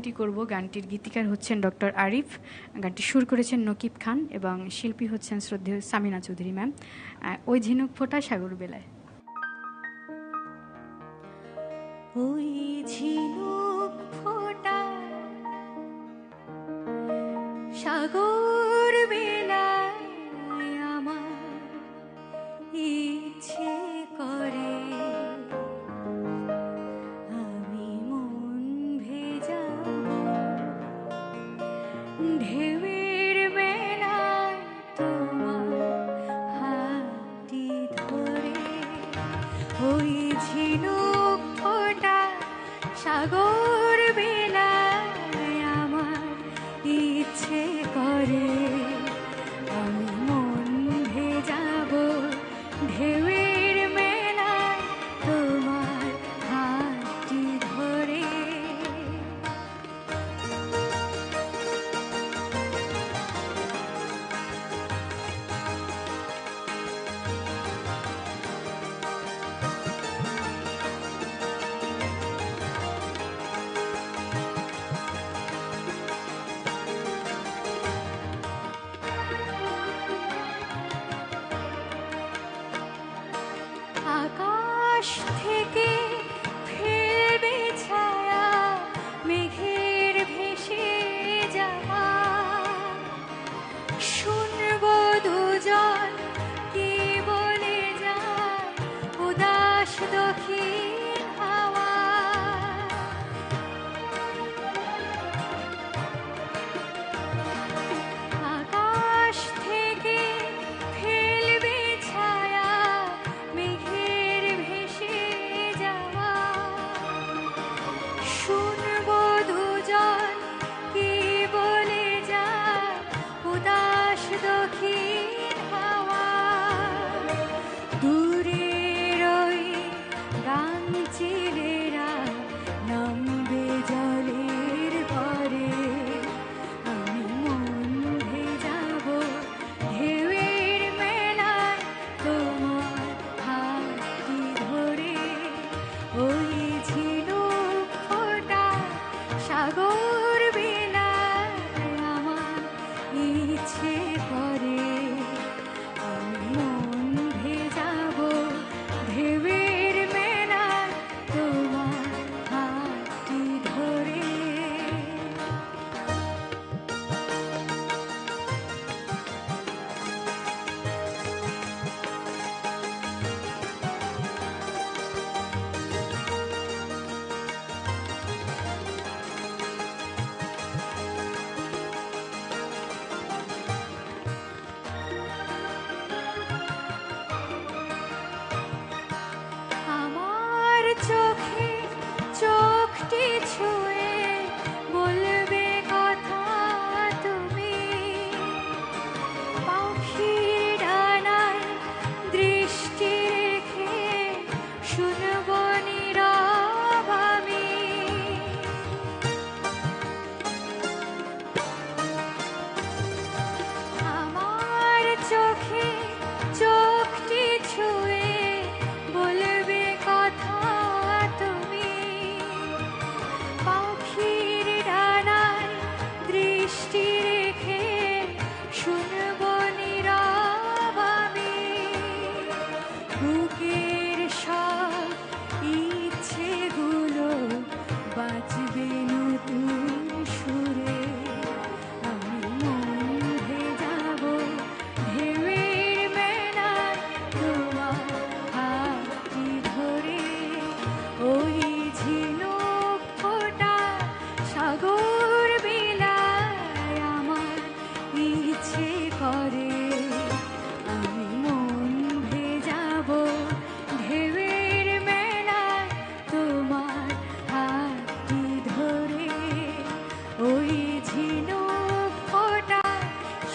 গানটি করব। গানটির গীতিকার হচ্ছেন ডক্টর আরিফ। গানটি সুর করেছেন নকিব খান এবং শিল্পী হচ্ছেন শ্রদ্ধেয় সামিনা চৌধুরী ম্যাম। ওই ঝিনুক ফোটা সাগর বেলায়। ওই ঝিনুক ফোটা সাগর ওই ঝিনুক ফোটা সাগর বেলায় আমার ইচ্ছে করে। আমি Wash the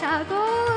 Aku.